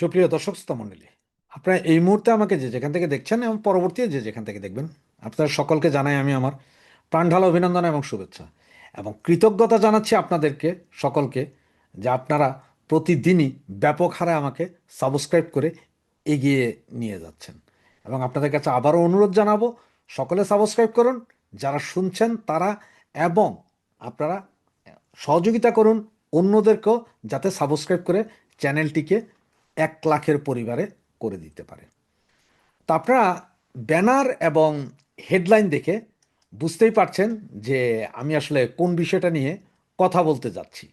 সুপ্রিয় দর্শক, শ্রোতা আপনারা এই মুহূর্তে আমাকে যে যেখান থেকে দেখছেন এবং পরবর্তী যে যেখান থেকে দেখবেন, আপনাদের সকলকে জানাই আমি আমার প্রাণঢাল অভিনন্দন এবং শুভেচ্ছা এবং কৃতজ্ঞতা জানাচ্ছি আপনাদেরকে, সকলকে, যে আপনারা প্রতিদিনই ব্যাপক হারে আমাকে সাবস্ক্রাইব করে এগিয়ে নিয়ে যাচ্ছেন। এবং আপনাদের কাছে আবারও অনুরোধ জানাব, সকলে সাবস্ক্রাইব করুন, যারা শুনছেন তারা এবং আপনারা সহযোগিতা করুন অন্যদেরকেও যাতে সাবস্ক্রাইব করে চ্যানেলটিকে এক লাখের পরিবারে করে দিতে পারে। তা আপনারা ব্যানার এবং হেডলাইন দেখে বুঝতেই পারছেন যে আমি আসলে কোন বিষয়টা নিয়ে কথা বলতে যাচ্ছি।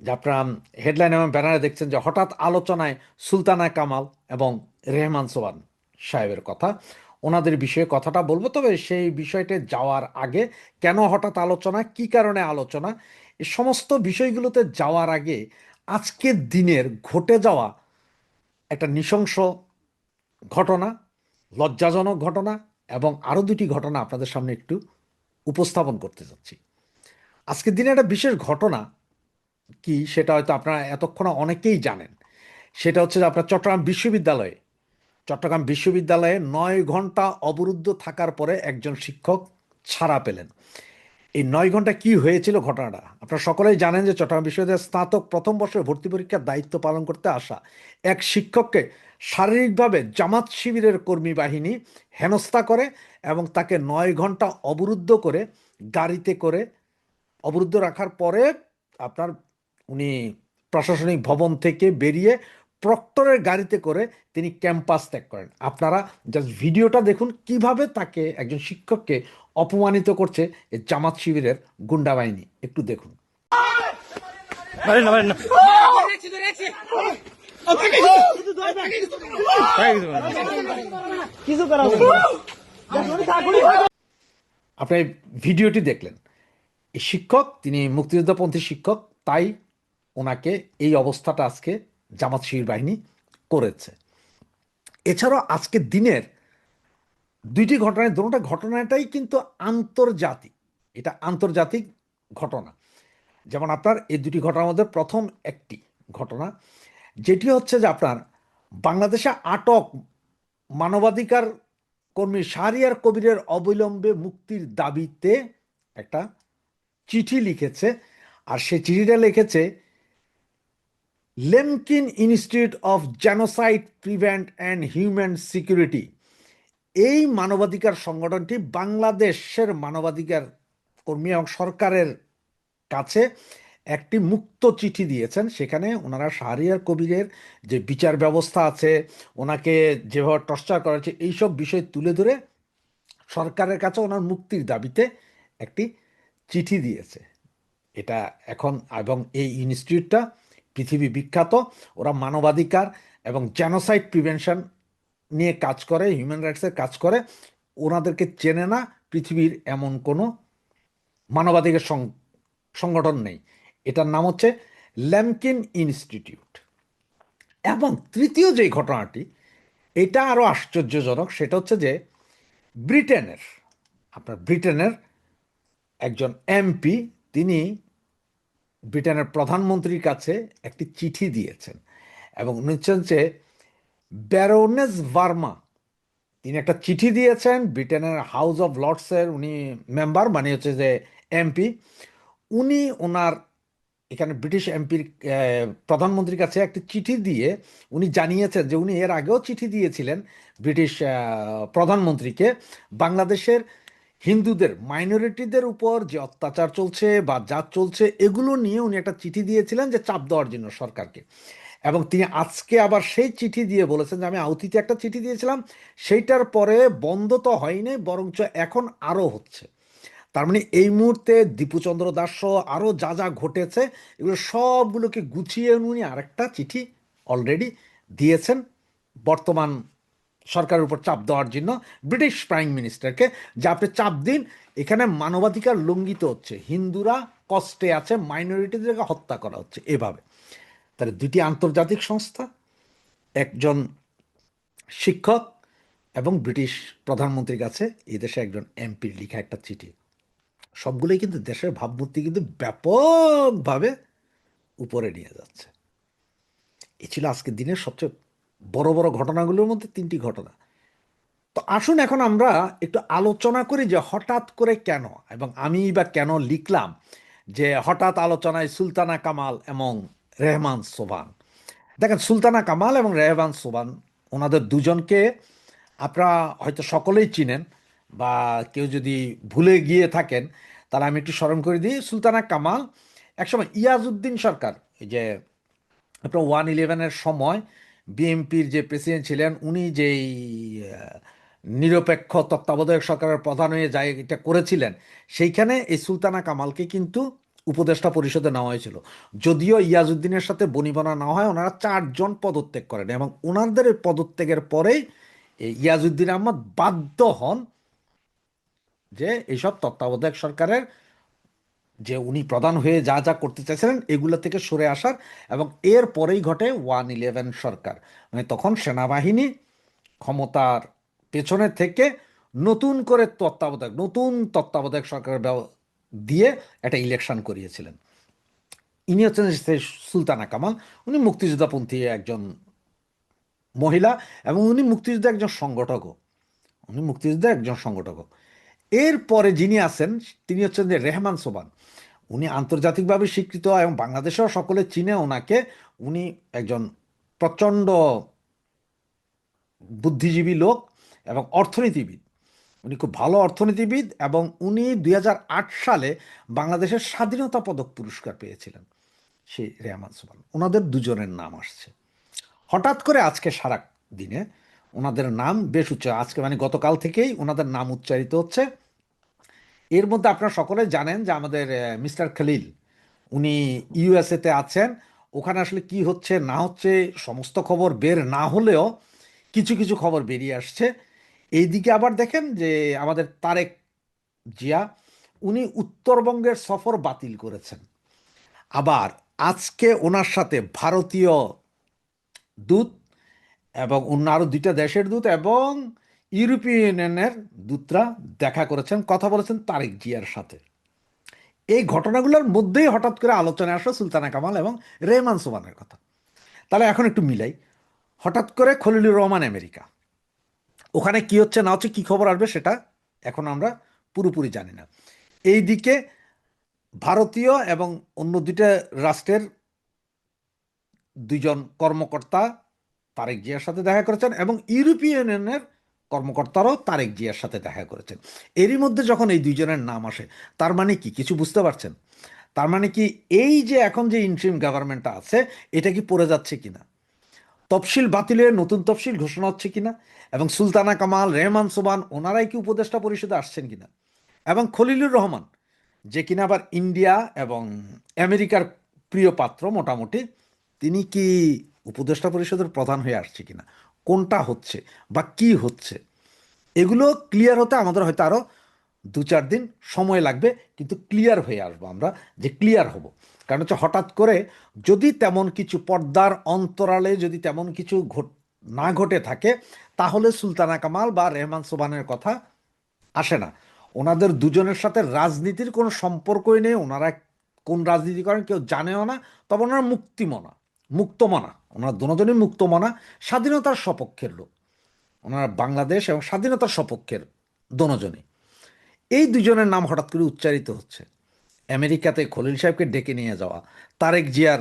যে আপনারা হেডলাইন এবং ব্যানারে দেখছেন যে হঠাৎ আলোচনায় সুলতানা কামাল এবং রেহমান সোয়ান সাহেবের কথা। ওনাদের বিষয়ে কথাটা বলব, তবে সেই বিষয়টা যাওয়ার আগে কেন হঠাৎ আলোচনা, কি কারণে আলোচনা এই সমস্ত বিষয়গুলোতে যাওয়ার আগে আজকের দিনের ঘটে যাওয়া একটা নৃশংস ঘটনা, লজ্জাজনক ঘটনা এবং আরও দুটি ঘটনা আপনাদের সামনে একটু উপস্থাপন করতে যাচ্ছি। আজকের দিনে একটা বিশেষ ঘটনা কি সেটা হয়তো আপনারা এতক্ষণ অনেকেই জানেন। সেটা হচ্ছে যে আপনার চট্টগ্রাম বিশ্ববিদ্যালয়ে চট্টগ্রাম বিশ্ববিদ্যালয়ে নয় ঘণ্টা অবরুদ্ধ থাকার পরে একজন শিক্ষক ছাড়া পেলেন। এই নয় ঘণ্টা কি হয়েছিল ঘটনাটা? আপনারা সকলেই জানেন যে চট্টগ্রাম বিশ্ববিদ্যালয়ের স্নাতক প্রথম বর্ষের ভর্তি পরীক্ষার দায়িত্ব পালন করতে আসা এক শিক্ষককে শারীরিকভাবে জামাত শিবিরের কর্মী বাহিনী হেনস্থা করে এবং তাকে নয় ঘণ্টা অবরুদ্ধ করে গাড়িতে করে অবরুদ্ধ রাখার পরে আপনার উনি প্রশাসনিক ভবন থেকে বেরিয়ে প্রক্টরের গাড়িতে করে তিনি ক্যাম্পাস ত্যাগ করেন। আপনারা জাস্ট ভিডিওটা দেখুন কীভাবে তাকে একজন শিক্ষককে অপমানিত করছে এই জামাত শিবিরের গুন্ডা বাহিনী। একটু দেখুন। আপনি ভিডিওটি দেখলেন। শিক্ষক তিনি মুক্তিযোদ্ধাপন্থী শিক্ষক তাই ওনাকে এই অবস্থাটা আজকে জামাত শিবির বাহিনী করেছে। এছাড়াও আজকের দিনের দুইটি ঘটনায় দুটোটা ঘটনাটাই কিন্তু আন্তর্জাতিক। এটা আন্তর্জাতিক ঘটনা। যেমন আপনার এই দুটি ঘটনার মধ্যে প্রথম একটি ঘটনা, যেটি হচ্ছে যে আপনার বাংলাদেশে আটক মানবাধিকার কর্মী শাহরিয়ার কবিরের অবিলম্বে মুক্তির দাবিতে একটা চিঠি লিখেছে। আর সে চিঠিটা লিখেছে Lemkin Institute of genocide prevent and human security এই মানবাধিকার সংগঠনটি বাংলাদেশের মানবাধিকার কর্মী এবং সরকারের কাছে একটি মুক্ত চিঠি দিয়েছেন। সেখানে ওনারা শাহরিয়ার কবিরের যে বিচার ব্যবস্থা আছে, ওনাকে যেভাবে টর্চার করা হচ্ছে, এইসব বিষয় তুলে ধরে সরকারের কাছে ওনার মুক্তির দাবিতে একটি চিঠি দিয়েছে। এটা এখন এবং এই ইনস্টিটিউটটা পৃথিবী বিখ্যাত, ওরা মানবাধিকার এবং জেনোসাইড প্রিভেনশন নিয়ে কাজ করে হিউম্যান রাইটসের কাজ করে। ওনাদেরকে চেনে না পৃথিবীর এমন কোনো মানবাধিকার সংগঠন নেই। এটার নাম হচ্ছে ল্যামকিন ইনস্টিটিউট এবং তৃতীয় যে ঘটনাটি, এটা আরও আশ্চর্যজনক, সেটা হচ্ছে যে ব্রিটেনের, আপনার ব্রিটেনের একজন এমপি, তিনি ব্রিটেনের প্রধানমন্ত্রীর কাছে একটি চিঠি দিয়েছেন এবং উনি যে ব্যারোনেস ভার্মা তিনি একটা চিঠি দিয়েছেন, ব্রিটেনের হাউস অফ লর্ডসের উনি মেম্বার মানে হচ্ছে যে এমপি উনি ওনার এখানে ব্রিটিশ এমপির প্রধানমন্ত্রীর কাছে একটি চিঠি দিয়ে উনি জানিয়েছেন যে উনি এর আগেও চিঠি দিয়েছিলেন ব্রিটিশ প্রধানমন্ত্রীকে বাংলাদেশের হিন্দুদের মাইনরিটিদের উপর যে অত্যাচার চলছে বা যা চলছে, এগুলো নিয়ে উনি একটা চিঠি দিয়েছিলেন যে চাপ দেওয়ার জন্য সরকারকে। এবং তিনি আজকে আবার সেই চিঠি দিয়ে বলেছেন যে, আমি আউতিতে একটা চিঠি দিয়েছিলাম, সেইটার পরে বন্ধ তো হয়নি, বরঞ্চ এখন আরও হচ্ছে। তার মানে এই মুহূর্তে দীপুচন্দ্র দাস আরও যা যা ঘটেছে, এগুলো সবগুলোকে গুছিয়ে উনি আরেকটা চিঠি অলরেডি দিয়েছেন। বর্তমান সরকারের উপর চাপ দেওয়ার জন্য ব্রিটিশ প্রাইম মিনিস্টারকে, যে আপনি চাপ দিন, এখানে মানবাধিকার লঙ্ঘিত হচ্ছে। হিন্দুরা কষ্টে আছে, মাইনরিটিদেরকে হত্যা করা হচ্ছে এভাবে। তাহলে দুটি আন্তর্জাতিক সংস্থা, একজন শিক্ষক এবং ব্রিটিশ প্রধানমন্ত্রীর কাছে এই দেশে একজন এমপির লেখা একটা চিঠি। সবগুলোই কিন্তু দেশের ভাবমূর্তি কিন্তু ব্যাপকভাবে উপরে নিয়ে যাচ্ছে। এ ছিল আজকের দিনের সবচেয়ে বড় বড় ঘটনাগুলোর মধ্যে তিনটি ঘটনা। তো আসুন এখন আমরা একটু আলোচনা করি যে হঠাৎ করে কেন এবং আমি বা কেন লিখলাম যে হঠাৎ আলোচনায় সুলতানা কামাল এবং রেহমান সোবান দেখেন, সুলতানা কামাল এবং রেহমান সোবান ওনাদের দুজনকে আপনারা হয়তো সকলেই চিনেন বা কেউ যদি ভুলে গিয়ে থাকেন, তাহলে আমি একটু স্মরণ করে দিই। সুলতানা কামাল একসময় ইয়াজউদ্দিন সরকার যে আপনার ওয়ান ইলেভেনের সময় বিএনপির যে প্রেসিডেন্ট ছিলেন, উনি যেই নিরপেক্ষ তত্ত্বাবধায়ক সরকারের প্রধান হয়ে যায় এটা করেছিলেন, সেইখানে এই সুলতানা কামালকে কিন্তু উপদেষ্টা পরিষদে নেওয়া হয়েছিল। যদিও ইয়াজউদ্দিনের সাথে বনিবনা না হয়, ওনারা চারজন পদত্যাগ করেন এবং ওনাদের পদত্যাগের এই ইয়াজউদ্দিন আহমদ বাধ্য হন যে এইসব তত্ত্বাবধায়ক সরকারের যে উনি প্রধান হয়ে যা যা করতে চাইছিলেন, এগুলো থেকে সরে আসার এবং এর পরেই ঘটে ওয়ান ইলেভেন সরকার। মানে তখন সেনাবাহিনী ক্ষমতার পেছনে থেকে নতুন করে তত্ত্বাবধায়ক, নতুন তত্ত্বাবধায়ক সরকারের দিয়ে একটা ইলেকশন করিয়েছিলেন। ইনি হচ্ছেন সুলতানা কামাল। উনি মুক্তিযোদ্ধাপন্থী একজন মহিলা এবং উনি মুক্তিযুদ্ধের একজন সংগঠকও। উনি মুক্তিযুদ্ধের একজন সংগঠকও। এরপরে যিনি আছেন, তিনি হচ্ছেন যে রেহমান সোবান উনি আন্তর্জাতিকভাবে স্বীকৃত এবং বাংলাদেশেও সকলে চিনে ওনাকে। উনি একজন প্রচণ্ড বুদ্ধিজীবী লোক এবং অর্থনীতিবিদ। উনি খুব ভালো অর্থনীতিবিদ এবং উনি দু হাজার আট সালে বাংলাদেশের স্বাধীনতা পদক পুরস্কার পেয়েছিলেন, সেই রেহমান সোবান ওনাদের দুজনের নাম আসছে। হঠাৎ করে আজকে সারা দিনে ওনাদের নাম বেশ উচ্চ আজকে মানে গতকাল থেকেই ওনাদের নাম উচ্চারিত হচ্ছে। এর মধ্যে আপনারা সকলে জানেন যে আমাদের মিস্টার খলিল, উনি ইউএসএতে আছেন। ওখানে আসলে কি হচ্ছে, না হচ্ছে, সমস্ত খবর বের না হলেও কিছু কিছু খবর বেরিয়ে আসছে। এইদিকে আবার দেখেন যে আমাদের তারেক জিয়া, উনি উত্তরবঙ্গের সফর বাতিল করেছেন। আবার আজকে ওনার সাথে ভারতীয় দূত এবং অন্য আরও দুইটা দেশের দূত এবং ইউরোপীয় ইউনিয়নের দূতরা দেখা করেছেন, কথা বলেছেন তারেক জিয়ার সাথে। এই ঘটনাগুলোর মধ্যেই হঠাৎ করে আলোচনায় আসলো সুলতানা কামাল এবং রেহমান সোবানের কথা। তাহলে এখন একটু মিলাই। হঠাৎ করে খলিলুর রহমান আমেরিকা। ওখানে কি হচ্ছে, না হচ্ছে, কি খবর আসবে সেটা এখন আমরা পুরোপুরি জানি না। এইদিকে ভারতীয় এবং অন্য দুইটা রাষ্ট্রের দুইজন কর্মকর্তা তারেক জিয়ার সাথে দেখা করেছেন এবং ইউরোপীয় ইউনিয়নের কর্মকর্তারাও তারেক জিয়ার সাথে দেখা করেছেন। এরই মধ্যে যখন এই দুইজনের নাম আসে, তার মানে কি? কিছু বুঝতে পারছেন? তার মানে কি এই যে এখন যে ইন্ট্রিম গভর্নমেন্টটা আছে, এটা কি পড়ে যাচ্ছে কিনা? তফসিল বাতিলের নতুন তফসিল ঘোষণা হচ্ছে কিনা? এবং সুলতানা কামাল, রেহমান সোবান ওনারাই কি উপদেষ্টা পরিষদে আসছেন কিনা? এবং খলিলুর রহমান, যে কিনা আবার ইন্ডিয়া এবং আমেরিকার প্রিয় পাত্র মোটামুটি, তিনি কি উপদেষ্টা পরিষদের প্রধান হয়ে আসছে কিনা? কোনটা হচ্ছে বা কি হচ্ছে? এগুলো ক্লিয়ার হতে আমাদের হয়তো আরও দু চার দিন সময় লাগবে, কিন্তু ক্লিয়ার হয়ে আসব আমরা যে ক্লিয়ার হব। কারণ হচ্ছে হঠাৎ করে যদি তেমন কিছু পর্দার অন্তরালে যদি তেমন কিছু ঘট, না ঘটে থাকে, তাহলে সুলতানা কামাল বা রেহমান সোবানের কথা আসে না। ওনাদের দুজনের সাথে রাজনীতির কোনো সম্পর্কই নেই, ওনারা কোন রাজনীতি করেন কেউ জানেও না, তবে ওনারা মুক্তিমনা। মুক্তমনা, ওনারা দুজনই মুক্তমনা, স্বাধীনতার সপক্ষের লোক। ওনারা বাংলাদেশ এবং স্বাধীনতার সপক্ষের দনোজনই এই দুজনের নাম হঠাৎ করে উচ্চারিত হচ্ছে। আমেরিকাতে খলিল সাহেবকে ডেকে নিয়ে যাওয়া, তারেক জিয়ার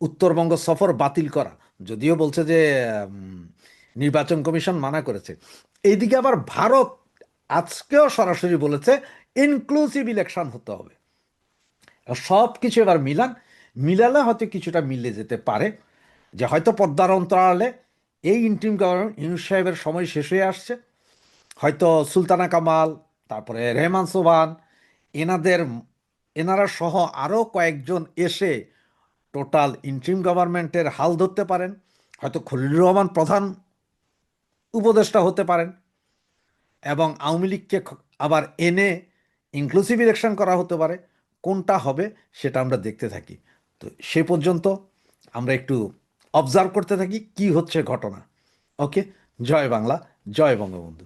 উত্তরবঙ্গ সফর বাতিল করা, যদিও বলছে যে নির্বাচন কমিশন মানা করেছে। এইদিকে আবার ভারত আজকেও সরাসরি বলেছে ইনক্লুসিভ ইলেকশন হতে হবে। সব কিছু এবার মিলান মিলালে হয়তো কিছুটা মিলে যেতে পারে, যে হয়তো পদ্মার অন্তরালে এই ইন্টিম গভর্নমেন্ট ইউনুস সাহেবের সময় শেষ হয়ে আসছে। হয়তো সুলতানা কামাল, তারপরে রেহমান সোবান এনাদের, এনারা সহ আরও কয়েকজন এসে টোটাল ইন্ট্রিম গভর্নমেন্টের হাল ধরতে পারেন। হয়তো খলিলুর রহমান প্রধান উপদেষ্টা হতে পারেন এবং আওয়ামী লীগকে আবার এনে ইনক্লুসিভ ইলেকশন করা হতে পারে। কোনটা হবে সেটা আমরা দেখতে থাকি। তো সে পর্যন্ত আমরা একটু অবজার্ভ করতে থাকি কি হচ্ছে ঘটনা। ওকে জয় বাংলা, জয় বঙ্গবন্ধু।